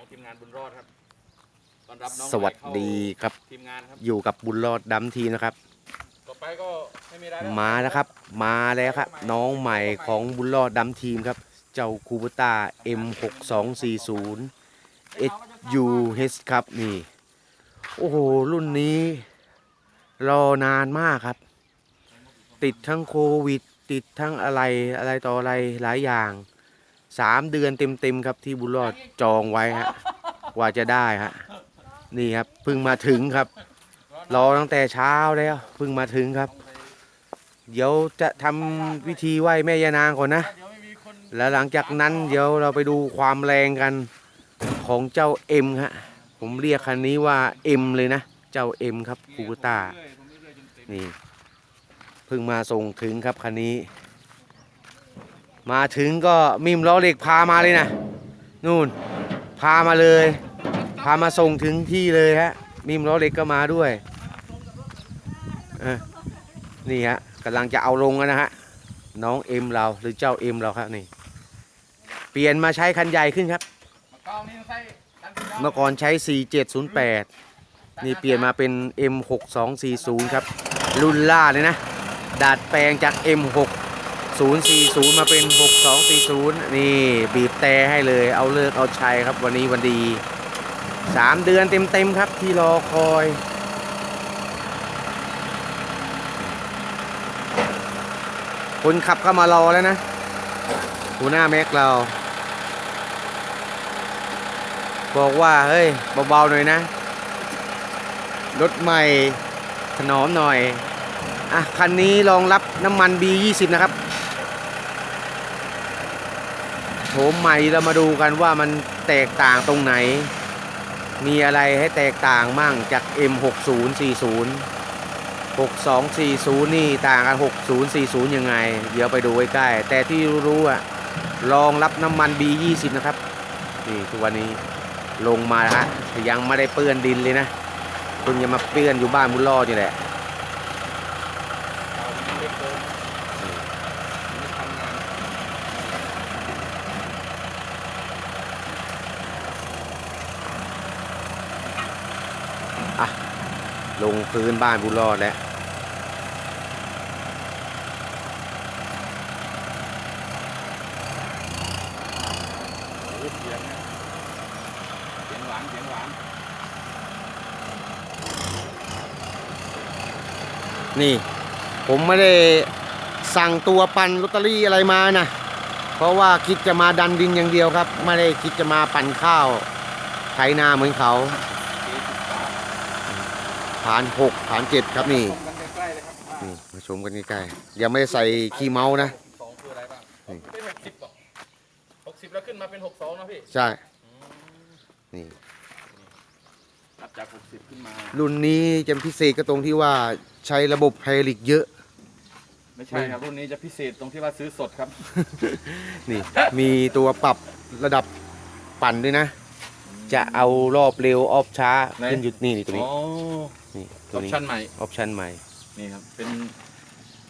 ของทีมงานบุญรอดครับต้อนรับน้องสวัสใหม่เข้าดีครับ ทีมงานครับอยู่กับบุญรอดดำทีนะครับ ต่อไปก็ไม่มีอะไรแล้วมาแล้วครับ มาแล้วครับ น้องใหม่ของบุญรอดดำทีมครับ เจ้าคูเบต้า M6240 SUH ครับนี่ โอ้โห รุ่นนี้ รอนานมากครับ ติดทั้งโควิด ติดทั้งอะไรอะไรต่ออะไรหลายอย่าง สามเดือนเต็มๆครับที่บุญรอดจองไว้ฮะกว่าจะได้ฮะนี่ครับเพิ่งมาถึงครับ รอตั้งแต่เช้าแล้วเพิ่งมาถึงครับ เดี๋ยวจะทำพิธีไหว้แม่ยานางก่อนนะเดี๋ยวไม่มีคนแล้วหลังจากนั้นเดี๋ยวเราไปดูความแรงกันของเจ้าเอ็มฮะผมเรียกคันนี้ว่าเอ็มเลยนะ เจ้าเอ็มครับคูกต้าเรื่อยๆผมเรื่อยๆจนเต็มนี่เพิ่งมาส่งถึงครับคันนี้ มาถึงก็มิมล้อเหล็กพามาเลยนะนู่นพามาเลย พามาส่งถึงที่เลยฮะมิมล้อเหล็กก็มาด้วยนี่ฮะกำลังจะเอาลงแล้วนะฮะน้องเอ็มเราหรือเจ้าเอ็มเราครับนี่ เปลี่ยนมาใช้คันใหญ่ขึ้นครับมะกอก่องใส่ดันขึ้นยอดเมื่อก่อนใช้ 4708 นี่เปลี่ยนมาเป็น M6240 ครับ รุ่นล่าเลยนะ ดัดแปลงจาก 040 มาเป็น 6240 นี่บีบแต่ให้เลย เอาเลิกเอาชัยครับวันนี้วันดี 3 เดือนเต็มๆครับที่รอคอย คนขับก็มารอแล้วนะหัวหน้าแม็กเรา บอกว่า เฮ้ย เบาๆหน่อยนะ รถใหม่ถนอมหน่อยอะ คันนี้รองรับน้ำมัน B20 นะครับ โฉมใหม่เรามาดูกันว่ามันแตกต่างตรงไหน มีอะไรให้แตกต่างมั่งจาก M6040 6240 นี่ต่างกัน 6040 ยังไง เดี๋ยวไปดูใกล้ๆแต่ที่รู้อะรองรับน้ำมัน B20 นะครับ นี่ทุกวันนี้ลงมาฮะยังไม่ได้เปื้อนดินเลยนะเพิ่งจะมาเปื้อนอยู่บ้านบุญรอดนี่แหละ เอาที่เล็กเกินไม่ทำงาน ลงพื้นบ้านบุรอดแล้วโอ้โหเสียงนะเสียงหวานเสียงหวานนี่ ผมไม่ได้สั่งตัวปั่นลอตเตอรี่อะไรมานะ เพราะว่าคิดจะมาดันดินอย่างเดียวครับ ไม่ได้คิดจะมาปั่นข้าวไถนาเหมือนเขาานหกผ่านเจ็ดครับนี่ชมกันใกล้ๆเลยครับว่านี่มาชมกันใกล้ๆยังไม่ได้ใส่ขี้เมาส์นะสองคืออะไรบ้างนี่เป็นหกสิบป่ะหกสิบแล้วขึ้นมาเป็นหกสองนะพี่ ใช่ นี่นับจากหกสิบขึ้นมา รุ่นนี้จะพิเศษก็ตรงที่ว่าใช้ระบบไฮดรอลิกเยอะไม่ใช่ครับรุ่นนี้จะพิเศษตรงที่ว่าซื้อสดครับ นี่มีตัวปรับระดับปั่นด้วยนะ จะเอารอบเร็วออฟช้าไหน ขึ้นหยุดนี่นี่ตัวนี้อ๋อนี่อตัวอปนี้ชั่นใหม่ ออปชั่นใหม่นี่ครับ เป็น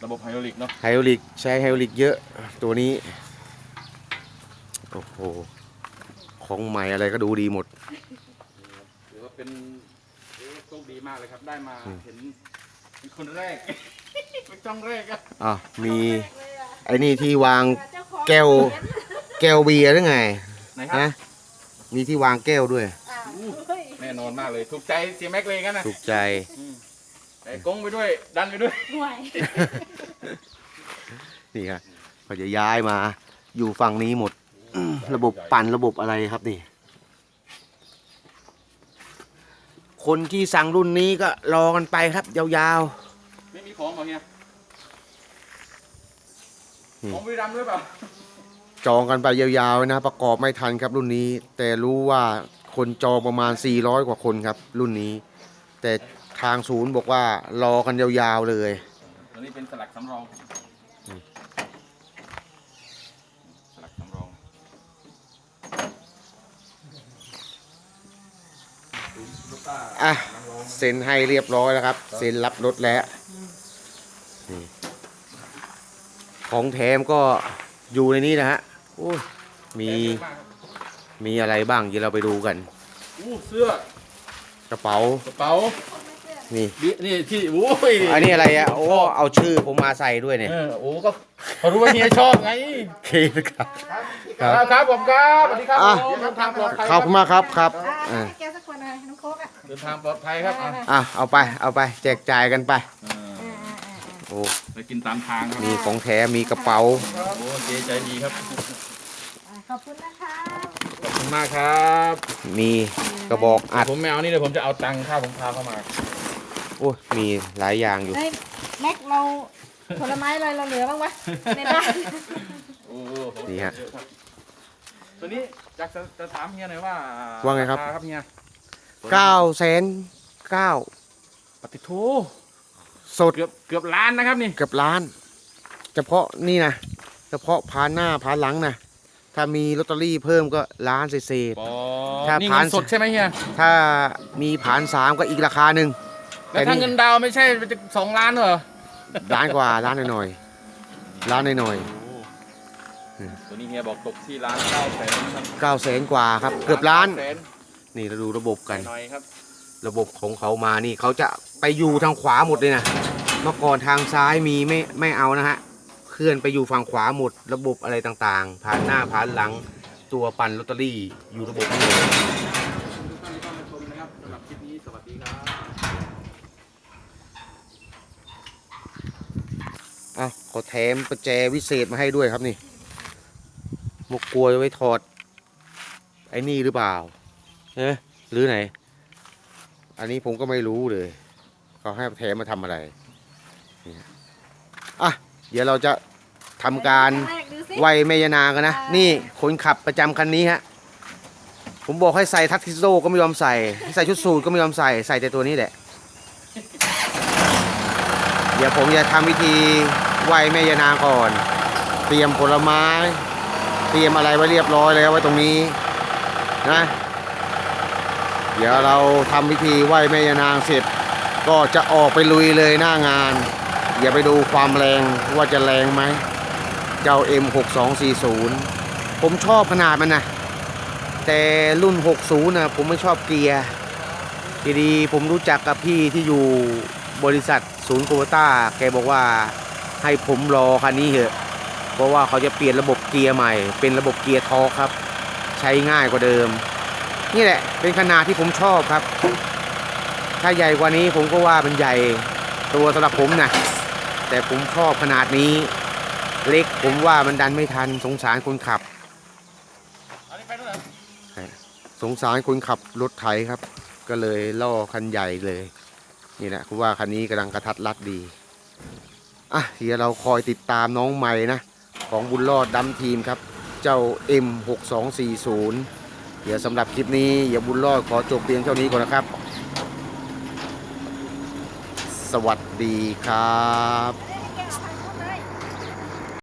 ระบบไฮดรอลิกเนาะไฮดรอลิกใช้ไฮดรอลิกเยอะตัวนี้โอ้โหของใหม่อะไรก็ดูดีหมด ถือว่าเป็นเอ๊ะโชคดีมากเลยครับ ได้มาอืม เห็นเป็นคนแรก เป็นจ้องแรกอะอะมีไอ้นี่ที่วางแก้วแก้วเบียร์หรือไงไหนครับนะ มีที่วางแก้วด้วย แน่นอนมากเลย ถูกใจเสียแม็กเลยกันนะถูกใจอืมแต่กงไปด้วย ดันไปด้วยห่วยนี่ครับก็จะย้ายมา อยู่ฝั่งนี้หมด ระบบปั่นระบบอะไรครับนี่ คนที่สั่งรุ่นนี้ก็รอกันไปครับ ยาวไม่มีของเหรอเฮียนี่ของบุรีรัมย์ด้วยเปล่า ๆ จองกันไปยาวๆนะ ประกอบไม่ทันครับรุ่นนี้ แต่รู้ว่าคนจองประมาณ 400 กว่าคนครับ รุ่นนี้ แต่ทางศูนย์บอกว่ารอกันยาวๆเลยตัวนี้เป็นสลักสำรองอืมสลักสำรองอะเซ็นให้เรียบร้อยแล้วครับ เซ็นรับรถแล้วนี่ของแถมก็อยู่ในนี้นะฮะโอ้ยมีเยอะมากครับมีอะไรบ้างเดี๋ยวเราไปดูกัน อู้เสื้อกระเป๋า กระเป๋านี่ บินี่ที่โอ้ยอันนี้อะไรอะโอ้ เอาชื่อผมมาใส่ด้วยเนี่ยเออโอ้ก็เขารู้ว่าเฮียชอบไงโอเคนะครับคครัรับบครับผมครับสวัสดีครับอะ ผมเดินทางปลอดภัยขอบคุณมากครับครับ อ่าอ่า ให้แกสักคนหน่อยน้องโค้กอะเดินทางปลอดภัยครับอะอะเอาไป เอาไปแจกจ่ายกันไปเอออ่าอ่าอ่าโอ้ ไปกินตามทางครับมีของแถมมีกระเป๋า โอ้เจ๊ใจดีครับอ่า ขอบคุณนะคะขอบคุณมากครับมีกระบอกอัดผมไม่เอานี่เลยผมจะเอาตังค่าผมพาเข้ามาโอ้ยมีหลายอย่างอยู่เฮ้ยแม็กเราผลไม้อะไรเราเหลือบ้างวะในบ้านโอ้โหนี่ฮะ เยอครับตัวนี้อยากจะจะถามเฮียหน่อยว่าว่าไงครับราคครับเฮียเก้าแสนเก้าปฏิโทสดเกือบเกือบล้านนะครับนี่เกือบล้าน เฉพาะนี่นะเฉพาะพานหน้าพานหลังนะ ถ้ามีลอตเตอรี่เพิ่มก็ล้านเศษปอถ้านี่ผ่าน เงินสดใช่ไหมเฮียๆถ้ามีผานสามก็อีกราคาหนึ่ง แล้วถ้านี่ เงินดาวน์ไม่ใช่จะสองล้านเหรอล้านกว่าล้านหน่อยๆล้านหน่อยอืมตัวนี้เฮียบอกตกที่ล้านเก้าแสนครับๆเก้าแสนกว่าครับ เกือบล้าน แสนนี่เราดูระบบกัน หน่อยครับระบบของเขามานี่เขาจะไปอยู่ทางขวาหมดเลยนะ เมื่อก่อนทางซ้ายมีไม่ไม่เอานะฮะเค ลื่อนไปอยู่ฝั่งขวาหมด ระบบอะไรต่างๆ ผ่านหน้าผ่านหลังตัวปั่นลอตเตอรี่อยู่ระบบนี้เข้ามาชมนะครับสำหรับคลิปนี้สวัสดีครับอะขาแถมประแจวิเศษมาให้ด้วยครับนี่มกกลวยไว้ถอด ไอ้นี่หรือเปล่าเอ๊ะหรือไหน อันนี้ผมก็ไม่รู้เลยเขาให้แถมมาทำอะไรอะ เดี๋ยวเราจะ ทำการแรกดูสิไหวแม่ยานางกันนะ นี่คนขับประจำคันนี้ฮะ ผมบอกให้ใส่ทักซิโซก็ไม่ยอมใส่ให้ใส่ชุดสูทก็ไม่ยอมใส่ ใส่แต่ตัวนี้แหละ เดี๋ยวผมจะทำวิธีไหวแม่ยานางก่อน เตรียมผลไม้ เตรียมอะไรไว้เรียบร้อยแล้วไว้ตรงนี้นะ เดี๋ยวเราทำพิธีไหวแม่ยานางเสร็จ ก็จะออกไปลุยเลยหน้างาน อย่าไปดูความแรงว่าจะแรงไหม เจ้า M6240 ผมชอบขนาดมันนะแต่รุ่น 60 นะผมไม่ชอบเกียร์ทีดีผมรู้จักกับพี่ที่อยู่บริษัทศูนย์โคโวต้า แกบอกว่าให้ผมรอคันนี้เถอะ เพราะว่าเขาจะเปลี่ยนระบบเกียร์ใหม่ เป็นระบบเกียร์ทอร์คครับ ใช้ง่ายกว่าเดิม นี่แหละ เป็นขนาดที่ผมชอบครับ ถ้าใหญ่กว่านี้ผมก็ว่ามันใหญ่ตัวสำหรับผมนะแต่ผมชอบขนาดนี้ เล็กผมว่ามันดันไม่ทันสงสารคนขับ สงสารคนขับรถไถครับ ก็เลยล่อคันใหญ่เลย นี่แหละคือว่าคันนี้กำลังกระทัดรัดดี อะเดี๋ยวเราคอยติดตามน้องใหม่นะ ของบุญรอดดำทีมครับ เจ้า M6240 เดี๋ยวสำหรับคลิปนี้อย่าบุญรอดขอจบเพียงเท่านี้ก่อนนะครับ สวัสดีครับ